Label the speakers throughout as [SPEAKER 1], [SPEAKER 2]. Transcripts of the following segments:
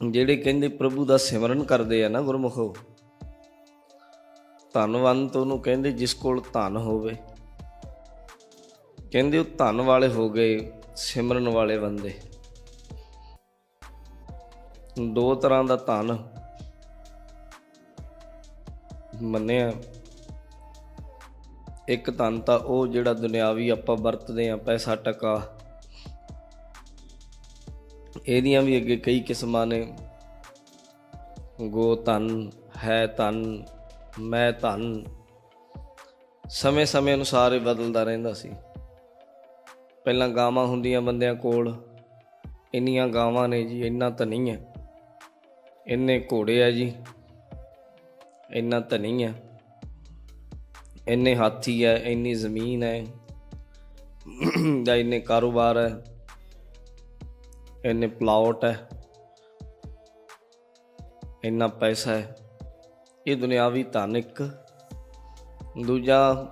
[SPEAKER 1] ਜਿਹੜੇ ਕਹਿੰਦੇ ਪ੍ਰਭੂ ਦਾ ਸਿਮਰਨ ਕਰਦੇ ਆ ਨਾ ਗੁਰਮੁਖੋ, ਧਨਵੰਤ ਉਹਨੂੰ ਕਹਿੰਦੇ ਜਿਸ ਕੋਲ ਧਨ ਹੋਵੇ। ਕਹਿੰਦੇ ਉਹ ਧਨ ਵਾਲੇ ਹੋ ਗਏ, ਸਿਮਰਨ ਵਾਲੇ ਬੰਦੇ। ਦੋ ਤਰ੍ਹਾਂ ਦਾ ਧਨ ਮੰਨਿਆ। ਇੱਕ ਧਨ ਤਾਂ ਉਹ ਜਿਹੜਾ ਦੁਨਿਆਵੀ ਆਪਾਂ ਵਰਤਦੇ ਆ ਪੈਸਾ, ਟਕਾ। ਇਹਦੀਆਂ ਵੀ ਅੱਗੇ ਕਈ ਕਿਸਮਾਂ ਨੇ। ਗੋ ਧਨ, ਹੈ ਧਨ, ਮੈਂ ਧਨ। ਸਮੇਂ-ਸਮੇਂ ਅਨੁਸਾਰ ਇਹ ਬਦਲਦਾ ਰਹਿੰਦਾ ਸੀ। ਪਹਿਲਾਂ ਗਾਵਾਂ ਹੁੰਦੀਆਂ ਬੰਦਿਆਂ ਕੋਲ। ਇੰਨੀਆਂ ਗਾਵਾਂ ਨੇ ਜੀ, ਇੰਨਾ ਧਨੀ ਹੈ। ਇੰਨੇ ਘੋੜੇ ਆ ਜੀ, ਇੰਨਾ ਧਨੀ ਹੈ। ਇੰਨੇ ਹਾਥੀ ਹੈ, ਇੰਨੀ ਜ਼ਮੀਨ ਹੈ। ਜਾਂ ਇੰਨੇ ਕਾਰੋਬਾਰ ਹੈ। ਇੰਨੇ ਪਲਾਟ ਹੈ, ਇੰਨਾ ਪੈਸਾ ਹੈ, ਇਹ ਦੁਨਿਆਵੀ ਧਨ ਇੱਕ, ਦੂਜਾ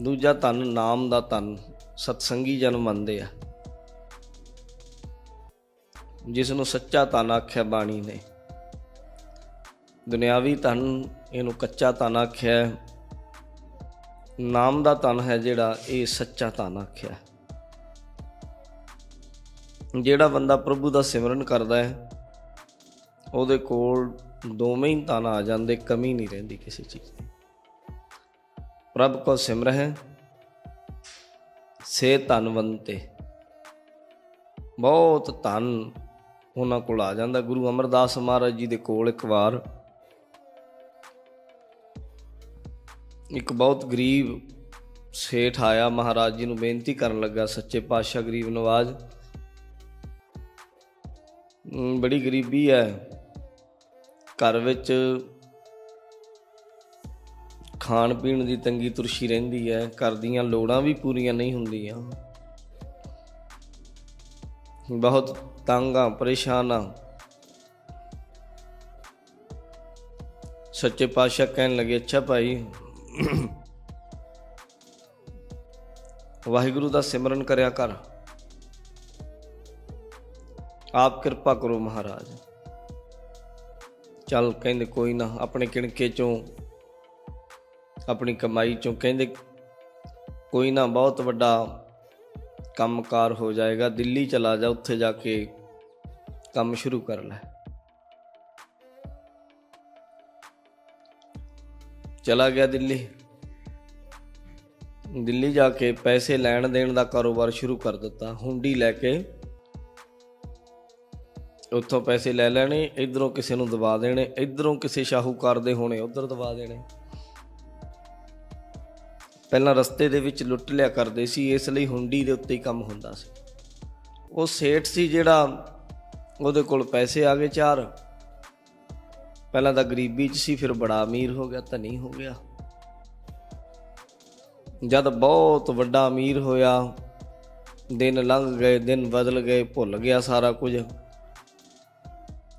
[SPEAKER 1] ਦੂਜਾ ਧਨ ਨਾਮ ਦਾ ਧਨ, ਸਤਸੰਗੀ ਜਨ ਮੰਨਦੇ ਆ। ਜਿਸ ਨੂੰ ਸੱਚਾ ਧਨ ਆਖਿਆ ਬਾਣੀ ਨੇ। ਦੁਨਿਆਵੀ ਧਨ ਇਹਨੂੰ ਕੱਚਾ ਧਨ ਆਖਿਆ ਨਾਮ ਦਾ ਧਨ ਹੈ ਜਿਹੜਾ ਇਹ ਸੱਚਾ ਧਨ ਆਖਿਆ ਜਿਹੜਾ ਬੰਦਾ ਪ੍ਰਭੂ ਦਾ ਸਿਮਰਨ ਕਰਦਾ ਹੈ, ਉਹਦੇ ਕੋਲ ਦੋਵੇਂ ਹੀ ਧਨ ਆ ਜਾਂਦੇ, ਕਮੀ ਨਹੀਂ ਰਹਿੰਦੀ ਕਿਸੇ ਚੀਜ਼ ਦੀ। ਪ੍ਰਭ ਕੋ ਸਿਮਰਹਿ ਸੇ ਧਨਵੰਤੇ ਬਹੁਤ ਧਨ ਉਹਨਾਂ ਕੋਲ ਆ ਜਾਂਦਾ। ਗੁਰੂ ਅਮਰਦਾਸ ਮਹਾਰਾਜ ਜੀ ਦੇ ਕੋਲ ਇੱਕ ਵਾਰ, ਇੱਕ ਬਹੁਤ ਗਰੀਬ ਸੇਠ ਆਇਆ। ਮਹਾਰਾਜ ਜੀ ਨੂੰ ਬੇਨਤੀ ਕਰਨ ਲੱਗਾ, ਸੱਚੇ ਪਾਤਸ਼ਾਹ ਗਰੀਬ ਨਵਾਜ਼ ਬੜੀ ਗਰੀਬੀ ਹੈ। ਘਰ ਵਿੱਚ ਖਾਣ ਪੀਣ ਦੀ ਤੰਗੀ ਤੁਰਸ਼ੀ ਰਹਿੰਦੀ ਹੈ। ਘਰ ਦੀਆਂ ਲੋੜਾਂ ਵੀ ਪੂਰੀਆਂ ਨਹੀਂ ਹੁੰਦੀਆਂ। ਬਹੁਤ ਤੰਗ ਆ, ਪਰੇਸ਼ਾਨ ਆ। ਸੱਚੇ ਪਾਤਸ਼ਾਹ ਕਹਿਣ ਲੱਗੇ, ਅੱਛਾ ਭਾਈ, ਵਾਹਿਗੁਰੂ ਦਾ ਸਿਮਰਨ ਕਰਿਆ ਕਰ। ਆਪ ਕਿਰਪਾ ਕਰੋ ਮਹਾਰਾਜ। ਚੱਲ ਕਹਿੰਦੇ ਕੋਈ ਨਾ, ਆਪਣੇ ਕਿਣਕੇ ਚੋਂ, ਆਪਣੀ ਕਮਾਈ ਚੋਂ ਕਹਿੰਦੇ ਕੋਈ ਨਾ, ਬਹੁਤ ਵੱਡਾ ਕੰਮਕਾਰ ਹੋ ਜਾਏਗਾ, ਦਿੱਲੀ ਚਲਾ ਜਾ, ਉੱਥੇ ਜਾ ਕੇ ਕੰਮ ਸ਼ੁਰੂ ਕਰ ਲੈ। ਚਲਾ ਗਿਆ ਦਿੱਲੀ। ਦਿੱਲੀ ਜਾ ਕੇ ਪੈਸੇ ਲੈਣ ਦੇਣ ਦਾ ਕਾਰੋਬਾਰ ਸ਼ੁਰੂ ਕਰ ਦਿੱਤਾ, ਹੁੰਡੀ ਲੈ ਕੇ ਉੱਥੋਂ ਪੈਸੇ ਲੈ ਲੈਣੇ, ਇਧਰੋਂ ਕਿਸੇ ਨੂੰ ਦਬਾ ਦੇਣੇ, ਇਧਰੋਂ ਕਿਸੇ ਸ਼ਾਹੂਕਾਰ ਦੇ ਹੋਣੇ, ਉਧਰ ਦਬਾ ਦੇਣੇ। ਪਹਿਲਾਂ ਰਸਤੇ ਦੇ ਵਿੱਚ ਲੁੱਟ ਲਿਆ ਕਰਦੇ ਸੀ, ਇਸ ਲਈ ਹੁੰਡੀ ਦੇ ਉੱਤੇ ਹੀ ਕੰਮ ਹੁੰਦਾ ਸੀ। ਉਹ ਸੇਠ ਸੀ ਜਿਹੜਾ ਉਹਦੇ ਕੋਲ ਪੈਸੇ ਆ ਗਏ ਚਾਰ। ਪਹਿਲਾਂ ਤਾਂ ਗਰੀਬੀ 'ਚ ਸੀ, ਫਿਰ ਬੜਾ ਅਮੀਰ ਹੋ ਗਿਆ, ਧਨੀ ਹੋ ਗਿਆ। ਜਦ ਬਹੁਤ ਵੱਡਾ ਅਮੀਰ ਹੋਇਆ, ਦਿਨ ਲੰਘ ਗਏ, ਦਿਨ ਬਦਲ ਗਏ, ਭੁੱਲ ਗਿਆ ਸਾਰਾ ਕੁਝ।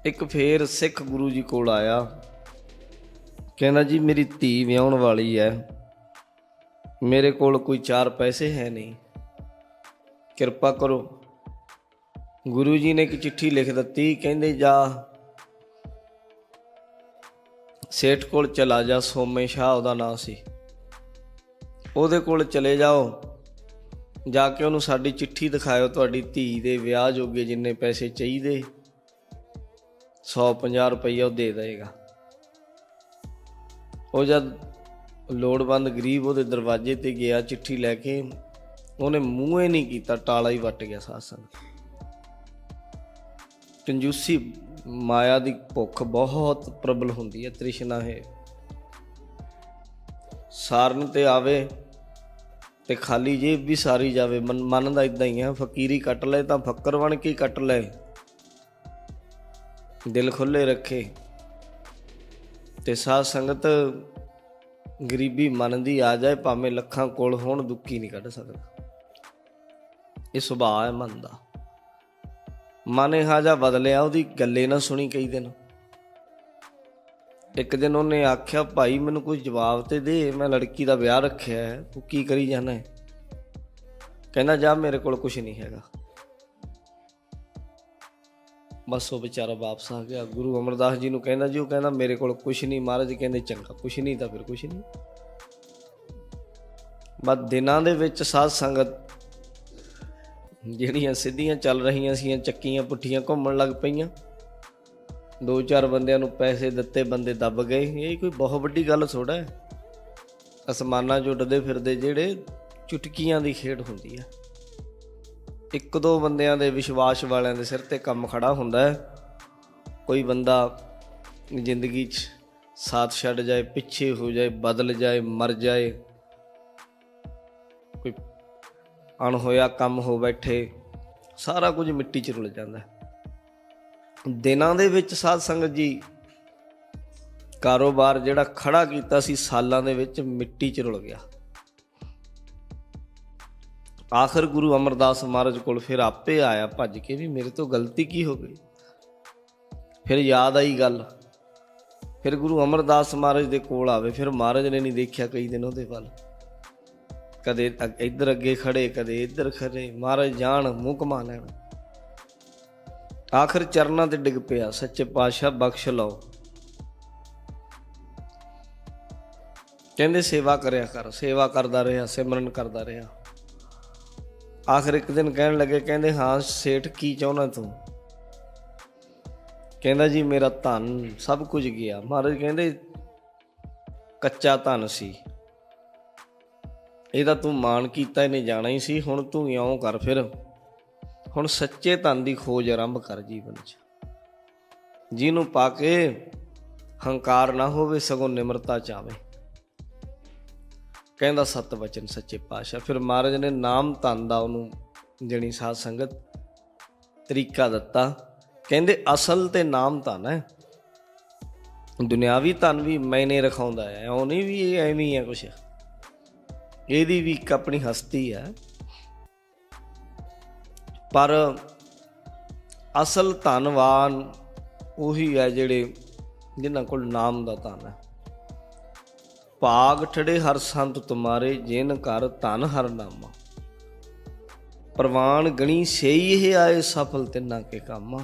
[SPEAKER 1] ਇੱਕ ਫੇਰ ਸਿੱਖ ਗੁਰੂ ਜੀ ਕੋਲ ਆਇਆ। ਕਹਿੰਦਾ ਜੀ, ਮੇਰੀ ਧੀ ਵਿਆਹਣ ਵਾਲੀ ਹੈ। ਮੇਰੇ ਕੋਲ ਕੋਈ ਚਾਰ ਪੈਸੇ ਹੈ ਨਹੀਂ। ਕਿਰਪਾ ਕਰੋ। ਗੁਰੂ ਜੀ ਨੇ ਇੱਕ ਚਿੱਠੀ ਲਿਖ ਦਿੱਤੀ। ਕਹਿੰਦੇ, ਜਾ। ਸੇਠ ਕੋਲ ਚਲਾ ਜਾ। ਸੋਮੇ ਸ਼ਾਹ ਉਹਦਾ ਨਾਂ ਸੀ। ਉਹਦੇ ਕੋਲ ਚਲੇ ਜਾਓ। ਜਾ ਕੇ ਉਹਨੂੰ ਸਾਡੀ ਚਿੱਠੀ ਦਿਖਾਇਓ। ਤੁਹਾਡੀ ਧੀ ਦੇ ਵਿਆਹ ਜੋਗੇ ਜਿੰਨੇ ਪੈਸੇ ਚਾਹੀਦੇ। 150 ਰੁਪਈਆ ਉਹ ਦੇ ਦੇਗਾ। ਉਹ ਜਦ ਲੋੜਵੰਦ ਗਰੀਬ ਉਹਦੇ ਦਰਵਾਜ਼ੇ ਤੇ ਗਿਆ, ਚਿੱਠੀ ਲੈ ਕੇ, ਉਹਨੇ ਮੂੰਹ ਹੀ ਨਹੀਂ ਕੀਤਾ, ਟਾਲਾ ਹੀ ਵੱਟ ਗਿਆ ਸਾਸਨ ਕੰਜੂਸੀ ਮਾਇਆ ਦੀ ਭੁੱਖ ਬਹੁਤ ਪ੍ਰਬਲ ਹੁੰਦੀ ਹੈ, ਤ੍ਰਿਸ਼ਨਾ ਹੈ। ਸਾਰਨ ਤੇ ਆਵੇ ਤੇ ਖਾਲੀ ਜੇਬ ਵੀ ਸਾਰੀ ਜਾਵੇ, ਮਨ ਮਨ ਦਾ ਇਦਾਂ ਹੀ ਹੈ, ਫਕੀਰੀ ਕੱਟ ਲੈ ਤਾਂ ਫੱਕਰ ਬਣ ਕੇ ਕੱਟ ਲੈ ਦਿਲ ਖੁੱਲੇ ਰੱਖੇ ਤੇ ਸਾਧ ਸੰਗਤ ਗਰੀਬੀ ਮਨ ਦੀ ਆ ਜਾਏ, ਭਾਵੇਂ ਲੱਖਾਂ ਕੋਲ ਹੋਣ, ਦੁੱਖੀ ਨਹੀਂ ਕੱਢ ਸਕਦਾ। ਇਹ ਸੁਭਾਅ ਹੈ ਮਨ ਦਾ। ਮਨ ਇਹ ਜਾ ਬਦਲਿਆ, ਉਹਦੀ ਗੱਲੇ ਨਾ ਸੁਣੀ ਕਈ ਦਿਨ। ਇੱਕ ਦਿਨ ਉਹਨੇ ਆਖਿਆ, ਭਾਈ, ਮੈਨੂੰ ਕੋਈ ਜਵਾਬ ਤੇ ਦੇ, ਮੈਂ ਲੜਕੀ ਦਾ ਵਿਆਹ ਰੱਖਿਆ ਹੈ, ਤੂੰ ਕੀ ਕਰੀ ਜਾਣਾ ਹੈ? ਕਹਿੰਦਾ, ਜਾ, ਮੇਰੇ ਕੋਲ ਕੁਝ ਨਹੀਂ ਹੈਗਾ। ਬਸ ਉਹ ਵਿਚਾਰਾ ਵਾਪਸ ਆ ਗਿਆ। ਗੁਰੂ ਅਮਰਦਾਸ ਜੀ ਨੂੰ ਕਹਿੰਦਾ ਜੀ, ਉਹ ਕਹਿੰਦਾ ਮੇਰੇ ਕੋਲ ਕੁਝ ਨਹੀਂ ਮਹਾਰਾਜ, ਕਹਿੰਦੇ ਚੰਗਾ ਕੁਝ ਨਹੀਂ ਤਾਂ ਫਿਰ ਕੁਝ ਨਹੀਂ। ਬਸ ਦਿਨਾਂ ਦੇ ਵਿੱਚ ਸਾਧ ਸੰਗਤ ਜਿਹੜੀਆਂ ਸਿੱਧੀਆਂ ਚੱਲ ਰਹੀਆਂ ਸੀਆਂ, ਚੱਕੀਆਂ ਪੁੱਠੀਆਂ ਘੁੰਮਣ ਲੱਗ ਪਈਆਂ। ਦੋ ਚਾਰ ਬੰਦਿਆਂ ਨੂੰ ਪੈਸੇ ਦਿੱਤੇ, ਬੰਦੇ ਦੱਬ ਗਏ। ਇਹ ਕੋਈ ਬਹੁਤ ਵੱਡੀ ਗੱਲ ਥੋੜਾ ਹੈ। ਅਸਮਾਨਾਂ 'ਚ ਉੱਡਦੇ ਫਿਰਦੇ ਜਿਹੜੇ ਚੁਟਕੀਆਂ ਦੀ ਖੇਡ ਹੁੰਦੀ ਹੈ ਇੱਕ ਦੋ ਬੰਦਿਆਂ ਦੇ ਵਿਸ਼ਵਾਸ ਵਾਲਿਆਂ ਦੇ ਸਿਰ ਤੇ ਕੰਮ ਖੜਾ ਹੁੰਦਾ ਹੈ। ਕੋਈ ਬੰਦਾ ਜ਼ਿੰਦਗੀ 'ਚ ਸਾਥ ਛੱਡ ਜਾਏ, ਪਿੱਛੇ ਹੋ ਜਾਏ, ਬਦਲ ਜਾਏ, ਮਰ ਜਾਏ, ਕੋਈ ਅਣਹੋਇਆ ਕੰਮ ਹੋ ਬੈਠੇ, ਸਾਰਾ ਕੁਝ ਮਿੱਟੀ 'ਚ ਰੁਲ ਜਾਂਦਾ ਦਿਨਾਂ ਦੇ ਵਿੱਚ ਸਾਧ ਸੰਗਤ ਜੀ ਕਾਰੋਬਾਰ ਜਿਹੜਾ ਖੜਾ ਕੀਤਾ ਸੀ, ਸਾਲਾਂ ਦੇ ਵਿੱਚ ਮਿੱਟੀ 'ਚ ਰੁਲ ਗਿਆ। ਆਖਰ ਗੁਰੂ ਅਮਰਦਾਸ ਮਹਾਰਾਜ ਕੋਲ ਫਿਰ ਆਪੇ ਆਇਆ, ਭੱਜ ਕੇ ਵੀ ਮੇਰੇ ਤੋਂ ਗਲਤੀ ਕੀ ਹੋ ਗਈ? ਫਿਰ ਯਾਦ ਆਈ ਗੱਲ। ਫਿਰ ਗੁਰੂ ਅਮਰਦਾਸ ਮਹਾਰਾਜ ਦੇ ਕੋਲ ਆਵੇ, ਫਿਰ ਮਹਾਰਾਜ ਨੇ ਨਹੀਂ ਦੇਖਿਆ ਕਈ ਦਿਨ ਉਹਦੇ ਵੱਲ। ਕਦੇ ਇੱਧਰ ਅੱਗੇ ਖੜੇ, ਕਦੇ ਇੱਧਰ ਖੜੇ, ਮਹਾਰਾਜ ਜਾਣ, ਮੂੰਹ ਕਮਾ ਲੈਣ। ਆਖਰ ਚਰਨਾਂ ਤੇ ਡਿੱਗ ਪਿਆ, ਸੱਚੇ ਪਾਤਸ਼ਾਹ ਬਖਸ਼ ਲਓ। ਕਹਿੰਦੇ ਸੇਵਾ ਕਰਿਆ ਕਰ, ਸੇਵਾ ਕਰਦਾ ਰਿਹਾ, ਸਿਮਰਨ ਕਰਦਾ ਰਿਹਾ। ਆਖਰ ਇੱਕ ਦਿਨ ਕਹਿਣ ਲੱਗੇ, ਕਹਿੰਦੇ, ਹਾਂ, ਸੇਠ, ਕੀ ਚਾਹੁੰਦਾ ਤੂੰ? ਕਹਿੰਦਾ ਜੀ, ਮੇਰਾ ਧਨ ਸਭ ਕੁਝ ਗਿਆ। ਮਹਾਰਾਜ ਕਹਿੰਦੇ, ਕੱਚਾ ਧਨ ਸੀ। ਇਹਦਾ ਤੂੰ ਮਾਣ ਕੀਤਾ, ਇਹਨੇ ਜਾਣਾ ਹੀ ਸੀ। ਹੁਣ ਤੂੰ ਇਉਂ ਕਰ ਫਿਰ। ਹੁਣ ਸੱਚੇ ਧਨ ਦੀ ਖੋਜ ਆਰੰਭ ਕਰ ਜੀਵਨ 'ਚ। ਜਿਹਨੂੰ ਪਾ ਕੇ ਹੰਕਾਰ ਨਾ ਹੋਵੇ, ਸਗੋਂ ਨਿਮਰਤਾ ਚਾਵੇ। ਕਹਿੰਦਾ ਸਤ ਵਚਨ ਸੱਚੇ ਪਾਤਸ਼ਾਹ। ਫਿਰ ਮਹਾਰਾਜ ਨੇ ਨਾਮ ਧਨ ਦਾ ਉਹਨੂੰ ਜਣੀ ਸਾਧ ਸੰਗਤ, ਤਰੀਕਾ ਦਿੱਤਾ। ਕਹਿੰਦੇ ਅਸਲ ਤੇ ਨਾਮ ਧਨ ਹੈ। ਦੁਨਿਆਵੀ ਧਨ ਵੀ ਮੈਨੇ ਰਖਾਉਂਦਾ ਹੈ। ਉਹ ਨਹੀਂ ਵੀ ਇਹ ਐਵੇਂ ਹੀ ਹੈ ਕੁਛ। ਇਹਦੀ ਵੀ ਇੱਕ ਆਪਣੀ ਹਸਤੀ ਹੈ। ਪਰ ਅਸਲ ਧਨਵਾਨ ਉਹੀ ਹੈ ਜਿਹੜੇ ਜਿਨ੍ਹਾਂ ਕੋਲ ਨਾਮ ਦਾ ਧਨ ਹੈ। ਭਾਗ ਠੜੇ ਹਰ ਸੰਤ ਤੁਮਾਰੇ, ਜਿਨ ਕਰ ਧਨ ਹਰ ਨਾਮਾ। ਪ੍ਰਵਾਨ ਗਣੀ ਸਈ ਇਹ ਆਏ, ਸਫਲ ਤਿੰਨਾ ਕੇ ਕਾਮਾ।